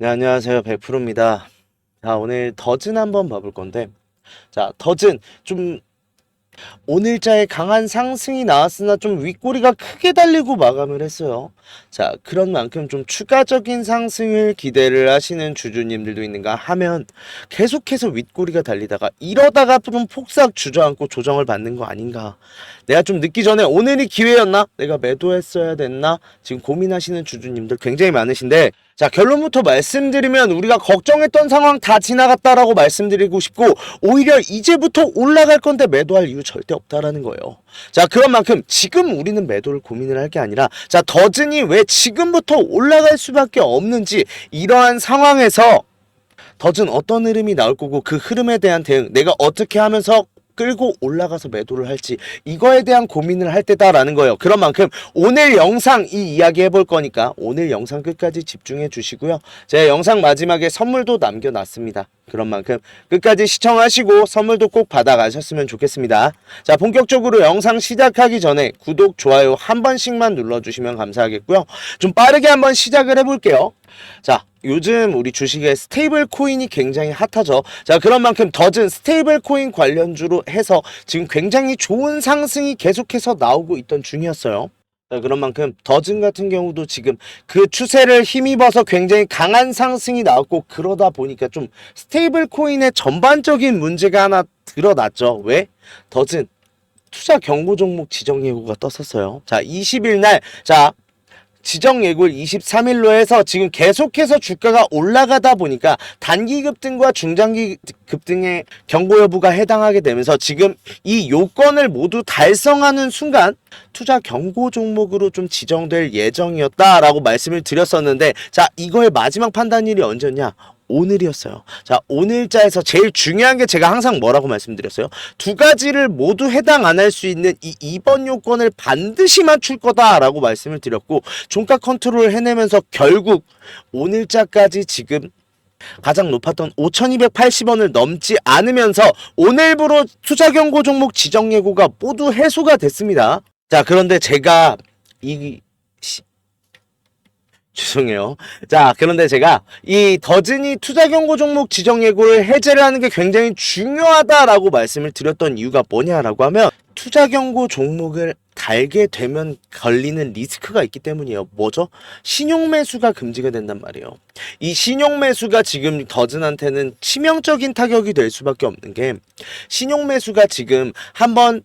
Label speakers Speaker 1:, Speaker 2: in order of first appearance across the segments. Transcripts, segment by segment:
Speaker 1: 네, 안녕하세요. 100%입니다. 자, 오늘 더즌 한번 봐볼 건데, 자, 더즌 좀 오늘자에 강한 상승이 나왔으나 좀 윗꼬리가 크게 달리고 마감을 했어요. 자, 그런 만큼 좀 추가적인 상승을 기대를 하시는 주주님들도 있는가 하면 계속해서 윗꼬리가 달리다가 이러다가 좀 폭삭 주저앉고 조정을 받는 거 아닌가. 내가 좀 늦기 전에 오늘이 기회였나? 내가 매도했어야 됐나? 지금 고민하시는 주주님들 굉장히 많으신데 자 결론부터 말씀드리면 우리가 걱정했던 상황 다 지나갔다라고 말씀드리고 싶고 오히려 이제부터 올라갈 건데 매도할 이유 절대 없다라는 거예요. 자 그런 만큼 지금 우리는 매도를 고민을 할 게 아니라 자 더즌이 왜 지금부터 올라갈 수밖에 없는지 이러한 상황에서 더즌 어떤 흐름이 나올 거고 그 흐름에 대한 대응 내가 어떻게 하면서 끌고 올라가서 매도를 할지 이거에 대한 고민을 할 때다라는 거예요. 그런 만큼 오늘 영상 이 이야기 해볼 거니까 오늘 영상 끝까지 집중해 주시고요. 제가 영상 마지막에 선물도 남겨놨습니다. 그런 만큼 끝까지 시청하시고 선물도 꼭 받아가셨으면 좋겠습니다. 자 본격적으로 영상 시작하기 전에 구독, 좋아요 한 번씩만 눌러주시면 감사하겠고요. 좀 빠르게 한번 시작을 해볼게요. 자, 요즘 우리 주식의 스테이블 코인이 굉장히 핫하죠. 자, 그런 만큼 더즌 스테이블 코인 관련주로 해서 지금 굉장히 좋은 상승이 계속해서 나오고 있던 중이었어요. 자, 그런 만큼 더즌 같은 경우도 지금 그 추세를 힘입어서 굉장히 강한 상승이 나왔고 그러다 보니까 좀 스테이블 코인의 전반적인 문제가 하나 드러났죠. 왜? 더즌 투자 경고 종목 지정 예고가 떴었어요. 자, 20일 날, 자, 지정 예고를 23일로 해서 지금 계속해서 주가가 올라가다 보니까 단기 급등과 중장기 급등의 경고 여부가 해당하게 되면서 지금 이 요건을 모두 달성하는 순간 투자 경고 종목으로 좀 지정될 예정이었다라고 말씀을 드렸었는데 자 이거의 마지막 판단일이 언제냐 오늘이었어요. 자, 오늘자에서 제일 중요한 게 제가 항상 뭐라고 말씀드렸어요? 두 가지를 모두 해당 안 할 수 있는 이 2번 요건을 반드시 맞출 거다라고 말씀을 드렸고, 종가 컨트롤을 해내면서 결국 오늘자까지 지금 가장 높았던 5,280원을 넘지 않으면서 오늘부로 투자 경고 종목 지정 예고가 모두 해소가 됐습니다. 자, 그런데 제가 이 시- 죄송해요. 자, 그런데 제가 이 더진이 투자 경고 종목 지정 예고를 해제를 하는 게 굉장히 중요하다라고 말씀을 드렸던 이유가 뭐냐라고 하면 투자 경고 종목을 달게 되면 걸리는 리스크가 있기 때문이에요. 뭐죠? 신용 매수가 금지가 된단 말이에요. 이 신용 매수가 지금 더진한테는 치명적인 타격이 될 수밖에 없는 게 신용 매수가 지금 한번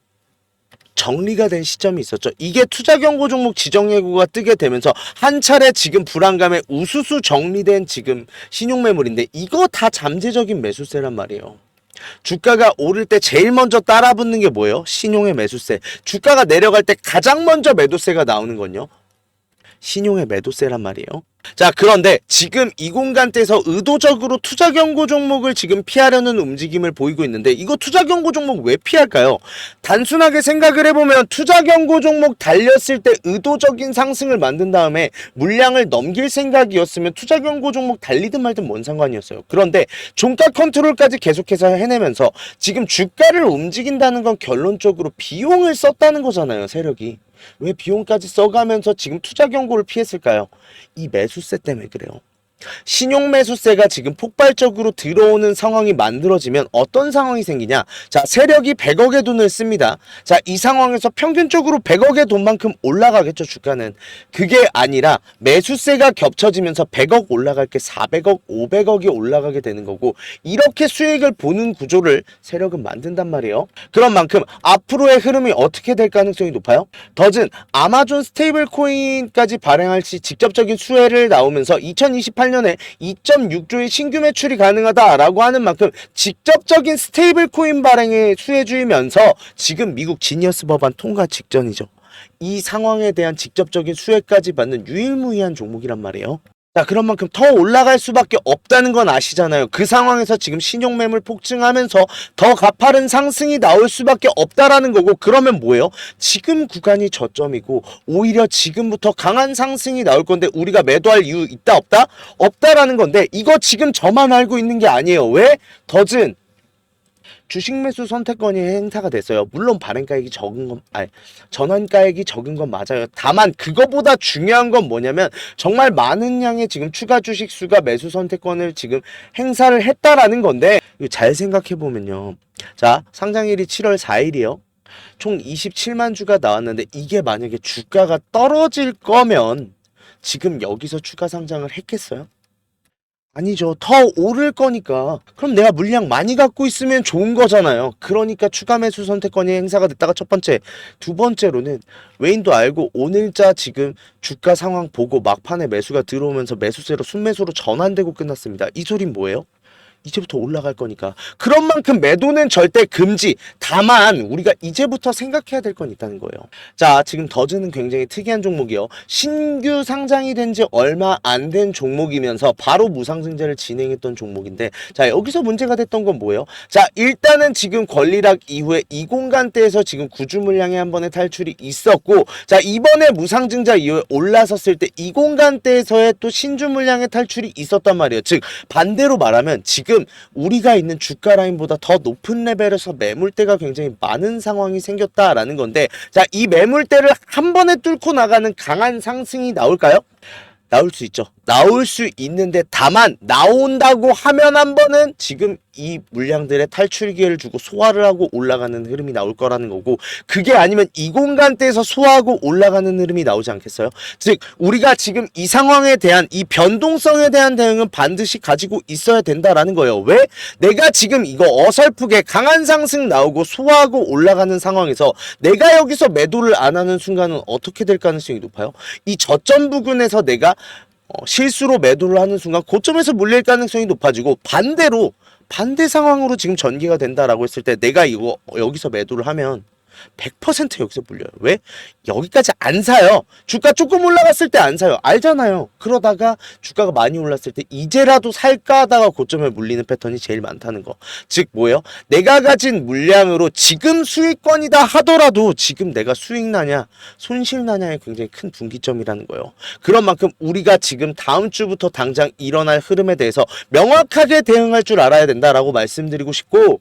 Speaker 1: 정리가 된 시점이 있었죠. 이게 투자 경고 종목 지정 예고가 뜨게 되면서 한 차례 지금 불안감에 우수수 정리된 지금 신용 매물인데 이거 다 잠재적인 매수세란 말이에요. 주가가 오를 때 제일 먼저 따라붙는 게 뭐예요? 신용의 매수세. 주가가 내려갈 때 가장 먼저 매도세가 나오는 건요. 신용의 매도세란 말이에요. 자, 그런데 지금 이 공간대에서 의도적으로 투자 경고 종목을 지금 피하려는 움직임을 보이고 있는데 이거 투자 경고 종목 왜 피할까요? 단순하게 생각을 해보면 투자 경고 종목 달렸을 때 의도적인 상승을 만든 다음에 물량을 넘길 생각이었으면 투자 경고 종목 달리든 말든 뭔 상관이었어요. 그런데 종가 컨트롤까지 계속해서 해내면서 지금 주가를 움직인다는 건 결론적으로 비용을 썼다는 거잖아요, 세력이. 왜 비용까지 써가면서 지금 투자 경고를 피했을까요? 이 매수세 때문에 그래요. 신용 매수세가 지금 폭발적으로 들어오는 상황이 만들어지면 어떤 상황이 생기냐? 자, 세력이 100억의 돈을 씁니다. 자, 이 상황에서 평균적으로 100억의 돈만큼 올라가겠죠, 주가는. 그게 아니라 매수세가 겹쳐지면서 100억 올라갈 게 400억, 500억이 올라가게 되는 거고, 이렇게 수익을 보는 구조를 세력은 만든단 말이에요. 그런 만큼 앞으로의 흐름이 어떻게 될 가능성이 높아요? 더즌 아마존 스테이블 코인까지 발행할 시 직접적인 수혜를 나오면서 2028 년에 2.6조의 신규 매출이 가능하다라고 하는 만큼 직접적인 스테이블 코인 발행에 수혜주이면서 지금 미국 지니어스 법안 통과 직전이죠. 이 상황에 대한 직접적인 수혜까지 받는 유일무이한 종목이란 말이에요. 자, 그런 만큼 더 올라갈 수밖에 없다는 건 아시잖아요. 그 상황에서 지금 신용매물 폭증하면서 더 가파른 상승이 나올 수밖에 없다라는 거고, 그러면 뭐예요? 지금 구간이 저점이고, 오히려 지금부터 강한 상승이 나올 건데, 우리가 매도할 이유 있다, 없다? 없다라는 건데, 이거 지금 저만 알고 있는 게 아니에요. 왜? 더즌. 주식 매수 선택권이 행사가 됐어요. 물론 발행가액이 적은 건, 아니, 전환가액이 적은 건 맞아요. 다만 그거보다 중요한 건 뭐냐면 정말 많은 양의 지금 추가 주식 수가 매수 선택권을 지금 행사를 했다라는 건데 이거 잘 생각해 보면요. 자, 상장일이 7월 4일이요. 총 27만 주가 나왔는데 이게 만약에 주가가 떨어질 거면 지금 여기서 추가 상장을 했겠어요? 아니죠. 더 오를 거니까. 그럼 내가 물량 많이 갖고 있으면 좋은 거잖아요. 그러니까 추가 매수 선택권이 행사가 됐다가 첫 번째. 두 번째로는 외인도 알고 오늘자 지금 주가 상황 보고 막판에 매수가 들어오면서 매수세로 순매수로 전환되고 끝났습니다. 이 소린 뭐예요? 이제부터 올라갈 거니까. 그런 만큼 매도는 절대 금지. 다만 우리가 이제부터 생각해야 될 건 있다는 거예요. 자, 지금 더즈는 굉장히 특이한 종목이요. 신규 상장이 된 지 얼마 안 된 종목이면서 바로 무상증자를 진행했던 종목인데 자, 여기서 문제가 됐던 건 뭐예요? 자, 일단은 지금 권리락 이후에 이 공간대에서 지금 구주 물량의 한 번의 탈출이 있었고 자, 이번에 무상증자 이후에 올라섰을 때 이 공간대에서의 또 신주 물량의 탈출이 있었단 말이에요. 즉, 반대로 말하면 지금 우리가 있는 주가 라인보다 더 높은 레벨에서 매물대가 굉장히 많은 상황이 생겼다라는 건데 자, 이 매물대를 한 번에 뚫고 나가는 강한 상승이 나올까요? 나올 수 있죠. 나올 수 있는데 다만 나온다고 하면 한 번은 지금 이 물량들의 탈출 기회를 주고 소화를 하고 올라가는 흐름이 나올 거라는 거고 그게 아니면 이 공간대에서 소화하고 올라가는 흐름이 나오지 않겠어요? 즉 우리가 지금 이 상황에 대한 이 변동성에 대한 대응은 반드시 가지고 있어야 된다라는 거예요. 왜? 내가 지금 이거 어설프게 강한 상승 나오고 소화하고 올라가는 상황에서 내가 여기서 매도를 안 하는 순간은 어떻게 될 가능성이 높아요? 이 저점 부근에서 내가 어, 실수로 매도를 하는 순간 고점에서 물릴 가능성이 높아지고 반대로 반대 상황으로 지금 전개가 된다라고 했을 때 내가 이거 여기서 매도를 하면 100% 여기서 물려요. 왜? 여기까지 안 사요. 주가 조금 올라갔을 때 안 사요. 알잖아요. 그러다가 주가가 많이 올랐을 때 이제라도 살까 하다가 고점에 물리는 패턴이 제일 많다는 거. 즉 뭐예요? 내가 가진 물량으로 지금 수익권이다 하더라도 지금 내가 수익 나냐 손실 나냐에 굉장히 큰 분기점이라는 거예요. 그런 만큼 우리가 지금 다음 주부터 당장 일어날 흐름에 대해서 명확하게 대응할 줄 알아야 된다라고 말씀드리고 싶고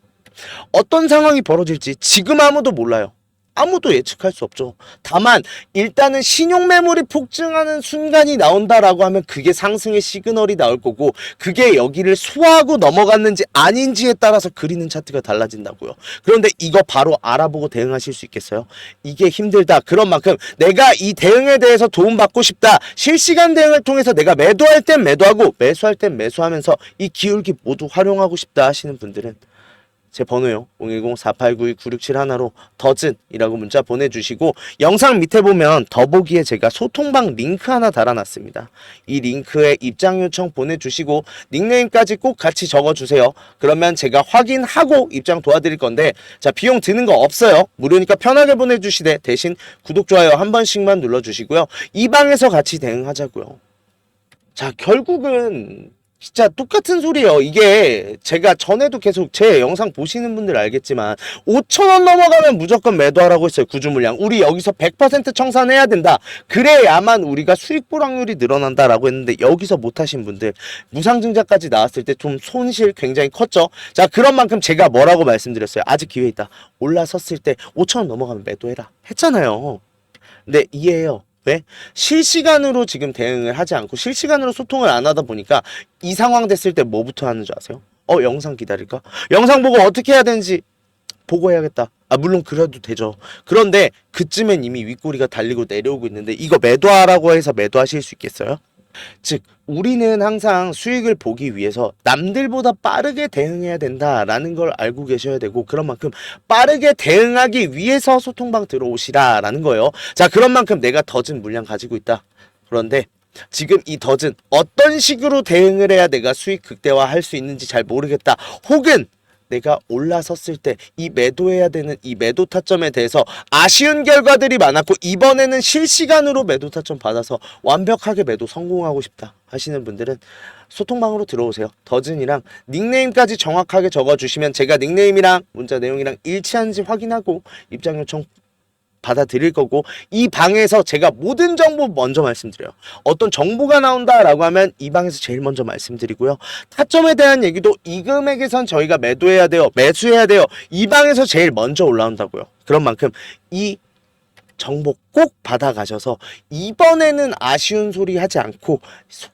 Speaker 1: 어떤 상황이 벌어질지 지금 아무도 몰라요. 아무도 예측할 수 없죠. 다만 일단은 신용 매물이 폭증하는 순간이 나온다라고 하면 그게 상승의 시그널이 나올 거고 그게 여기를 소화하고 넘어갔는지 아닌지에 따라서 그리는 차트가 달라진다고요. 그런데 이거 바로 알아보고 대응하실 수 있겠어요? 이게 힘들다. 그런 만큼 내가 이 대응에 대해서 도움받고 싶다. 실시간 대응을 통해서 내가 매도할 땐 매도하고 매수할 땐 매수하면서 이 기울기 모두 활용하고 싶다 하시는 분들은 제 번호요. 010-4892-9671로 더즌이라고 문자 보내주시고 영상 밑에 보면 더보기에 제가 소통방 링크 하나 달아놨습니다. 이 링크에 입장 요청 보내주시고 닉네임까지 꼭 같이 적어주세요. 그러면 제가 확인하고 입장 도와드릴 건데 자 비용 드는 거 없어요. 무료니까 편하게 보내주시되 대신 구독 좋아요 한 번씩만 눌러주시고요. 이 방에서 같이 대응하자고요. 자 결국은 진짜 똑같은 소리예요. 이게 제가 전에도 계속 제 영상 보시는 분들 알겠지만 5천원 넘어가면 무조건 매도하라고 했어요. 구주 물량. 우리 여기서 100% 청산해야 된다. 그래야만 우리가 수익 보락률이 늘어난다라고 했는데 여기서 못하신 분들 무상증자까지 나왔을 때 좀 손실 굉장히 컸죠. 자 그런 만큼 제가 뭐라고 말씀드렸어요. 아직 기회 있다. 올라섰을 때 5천원 넘어가면 매도해라. 했잖아요. 근데 이해해요. 왜? 실시간으로 지금 대응을 하지 않고 실시간으로 소통을 안 하다 보니까 이 상황 됐을 때 뭐부터 하는 줄 아세요? 어, 영상 기다릴까? 영상 보고 어떻게 해야 되는지 보고 해야겠다. 아, 물론 그래도 되죠. 그런데 그쯤엔 이미 윗꼬리가 달리고 내려오고 있는데 이거 매도하라고 해서 매도하실 수 있겠어요? 즉, 우리는 항상 수익을 보기 위해서 남들보다 빠르게 대응해야 된다라는 걸 알고 계셔야 되고 그런 만큼 빠르게 대응하기 위해서 소통방 들어오시라라는 거예요. 자, 그런 만큼 내가 더진 물량 가지고 있다. 그런데 지금 이 덫은 어떤 식으로 대응을 해야 내가 수익 극대화 할 수 있는지 잘 모르겠다. 혹은 내가 올라섰을 때 이 매도해야 되는 이 매도 타점에 대해서 아쉬운 결과들이 많았고 이번에는 실시간으로 매도 타점 받아서 완벽하게 매도 성공하고 싶다 하시는 분들은 소통방으로 들어오세요. 더즌이랑 닉네임까지 정확하게 적어주시면 제가 닉네임이랑 문자 내용이랑 일치하는지 확인하고 입장 요청 받아들일 거고 이 방에서 제가 모든 정보 먼저 말씀드려요. 어떤 정보가 나온다라고 하면 이 방에서 제일 먼저 말씀드리고요. 타점에 대한 얘기도 이 금액에선 저희가 매도해야 돼요. 매수해야 돼요. 이 방에서 제일 먼저 올라온다고요. 그런 만큼 이 정보 꼭 받아가셔서 이번에는 아쉬운 소리 하지 않고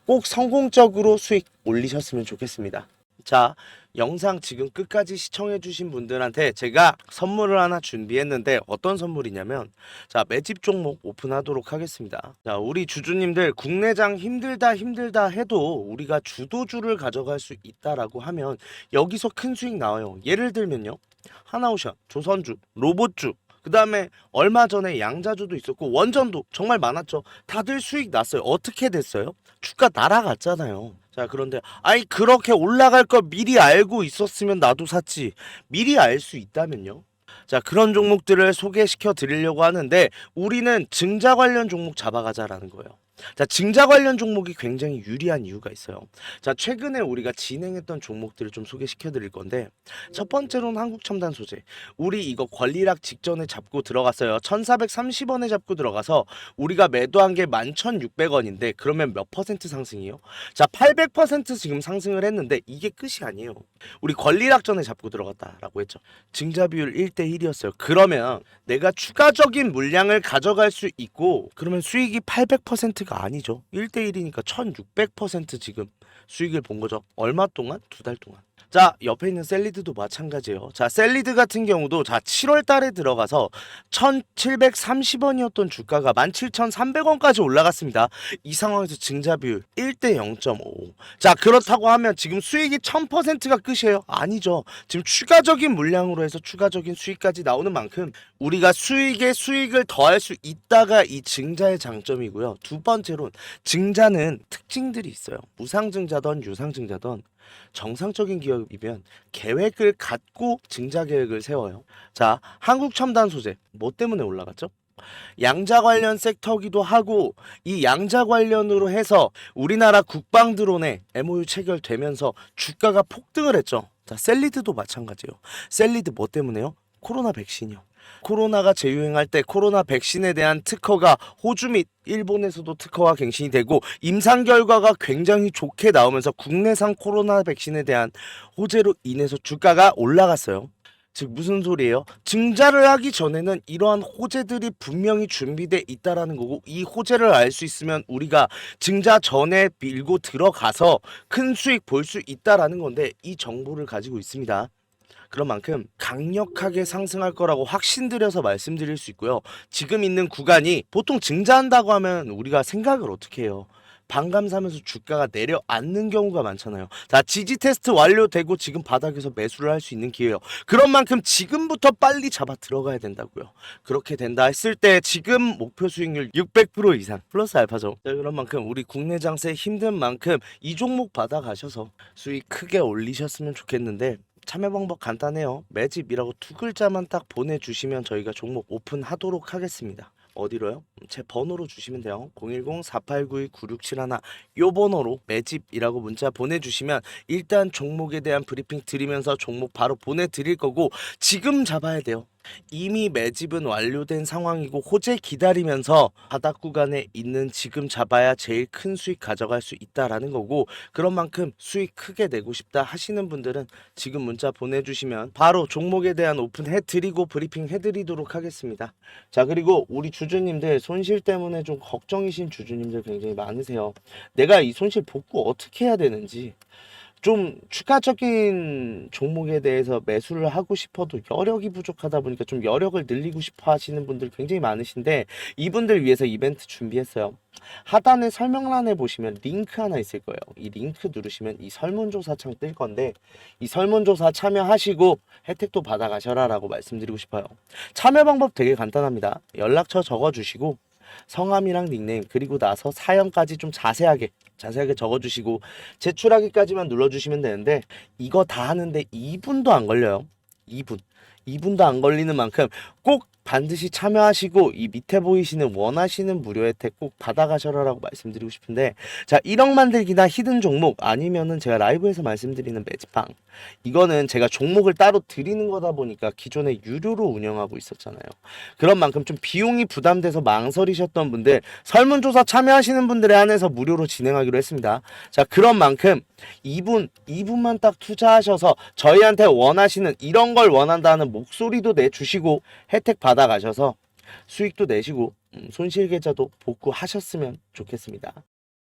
Speaker 1: 꼭 성공적으로 수익 올리셨으면 좋겠습니다. 자, 영상 지금 끝까지 시청해주신 분들한테 제가 선물을 하나 준비했는데 어떤 선물이냐면 자, 매집 종목 오픈하도록 하겠습니다. 자, 우리 주주님들 국내장 힘들다 힘들다 해도 우리가 주도주를 가져갈 수 있다라고 하면 여기서 큰 수익 나와요. 예를 들면요. 하나오션, 조선주, 로봇주, 그 다음에 얼마 전에 양자주도 있었고 원전도 정말 많았죠. 다들 수익 났어요. 어떻게 됐어요? 주가 날아갔잖아요. 자 그런데 아니 그렇게 올라갈 거 미리 알고 있었으면 나도 샀지. 미리 알 수 있다면요. 자 그런 종목들을 소개시켜 드리려고 하는데 우리는 증자 관련 종목 잡아가자라는 거예요. 자 증자 관련 종목이 굉장히 유리한 이유가 있어요. 자 최근에 우리가 진행했던 종목들을 좀 소개시켜 드릴 건데 첫 번째로는 한국 첨단 소재. 우리 이거 권리락 직전에 잡고 들어갔어요. 1430원에 잡고 들어가서 우리가 매도한 게 11,600원인데 그러면 몇 퍼센트 상승이요? 자 800% 지금 상승을 했는데 이게 끝이 아니에요. 우리 권리락 전에 잡고 들어갔다라고 했죠. 증자 비율 1대 1이었어요. 그러면 내가 추가적인 물량을 가져갈 수 있고 그러면 수익이 800%가 아니죠. 1대 1이니까 1600% 지금 수익을 본 거죠. 얼마 동안? 두 달 동안. 자, 옆에 있는 셀리드도 마찬가지예요. 자, 셀리드 같은 경우도 자, 7월 달에 들어가서 1,730원이었던 주가가 17,300원까지 올라갔습니다. 이 상황에서 증자 비율 1대 0.5. 자, 그렇다고 하면 지금 수익이 1000%가 끝이에요? 아니죠. 지금 추가적인 물량으로 해서 추가적인 수익까지 나오는 만큼 우리가 수익에 수익을 더할 수 있다가 이 증자의 장점이고요. 두 번째로는 증자는 특징들이 있어요. 무상증 자든 유상증자든 정상적인 기업이면 계획을 갖고 증자 계획을 세워요. 자, 한국 첨단 소재 뭐 때문에 올라갔죠? 양자 관련 섹터기도 하고 이 양자 관련으로 해서 우리나라 국방 드론에 MOU 체결되면서 주가가 폭등을 했죠. 자, 셀리드도 마찬가지예요. 셀리드 뭐 때문에요? 코로나 백신이요. 코로나가 재유행할 때 코로나 백신에 대한 특허가 호주 및 일본에서도 특허가 갱신이 되고 임상 결과가 굉장히 좋게 나오면서 국내산 코로나 백신에 대한 호재로 인해서 주가가 올라갔어요. 즉 무슨 소리예요? 증자를 하기 전에는 이러한 호재들이 분명히 준비돼 있다라는 거고 이 호재를 알 수 있으면 우리가 증자 전에 밀고 들어가서 큰 수익 볼 수 있다라는 건데 이 정보를 가지고 있습니다. 그런 만큼 강력하게 상승할 거라고 확신드려서 말씀드릴 수 있고요. 지금 있는 구간이 보통 증자한다고 하면 우리가 생각을 어떻게 해요? 반감 사면서 주가가 내려앉는 경우가 많잖아요. 자, 지지 테스트 완료되고 지금 바닥에서 매수를 할 수 있는 기회예요. 그런 만큼 지금부터 빨리 잡아 들어가야 된다고요. 그렇게 된다 했을 때 지금 목표 수익률 600% 이상 플러스 알파죠. 자, 그런 만큼 우리 국내 장세 힘든 만큼 이 종목 받아가셔서 수익 크게 올리셨으면 좋겠는데 참여 방법 간단해요. 매집이라고 두 글자만 딱 보내주시면 저희가 종목 오픈하도록 하겠습니다. 어디로요? 제 번호로 주시면 돼요. 010-4892-9671 요 번호로 매집이라고 문자 보내주시면 일단 종목에 대한 브리핑 드리면서 종목 바로 보내드릴 거고 지금 잡아야 돼요. 이미 매집은 완료된 상황이고 호재 기다리면서 바닥 구간에 있는 지금 잡아야 제일 큰 수익 가져갈 수 있다라는 거고 그런 만큼 수익 크게 내고 싶다 하시는 분들은 지금 문자 보내주시면 바로 종목에 대한 오픈 해드리고 브리핑 해드리도록 하겠습니다. 자 그리고 우리 주주님들 손실 때문에 좀 걱정이신 주주님들 굉장히 많으세요. 내가 이 손실 복구 어떻게 해야 되는지 좀 추가적인 종목에 대해서 매수를 하고 싶어도 여력이 부족하다 보니까 좀 여력을 늘리고 싶어 하시는 분들 굉장히 많으신데 이분들 위해서 이벤트 준비했어요. 하단에 설명란에 보시면 링크 하나 있을 거예요. 이 링크 누르시면 이 설문조사 창 뜰 건데 이 설문조사 참여하시고 혜택도 받아가셔라 라고 말씀드리고 싶어요. 참여 방법 되게 간단합니다. 연락처 적어주시고 성함이랑 닉네임 그리고 나서 사연까지 좀 자세하게 자세하게 적어주시고 제출하기까지만 눌러주시면 되는데 이거 다 하는데 2분도 안 걸려요. 2분. 2분도 안 걸리는 만큼 꼭 반드시 참여하시고 이 밑에 보이시는 원하시는 무료 혜택 꼭 받아가셔라라고 말씀드리고 싶은데 자 1억 만들기나 히든 종목 아니면은 제가 라이브에서 말씀드리는 매직방 이거는 제가 종목을 따로 드리는 거다 보니까 기존에 유료로 운영하고 있었잖아요. 그런 만큼 좀 비용이 부담돼서 망설이셨던 분들 설문조사 참여하시는 분들에 한해서 무료로 진행하기로 했습니다. 자 그런 만큼 2분 2분만 딱 투자하셔서 저희한테 원하시는 이런 걸 원한다는 목소리도 내주시고 혜택 받 아가셔서 수익도 내시고 음, 손실 계좌도 복구하셨으면 좋겠습니다.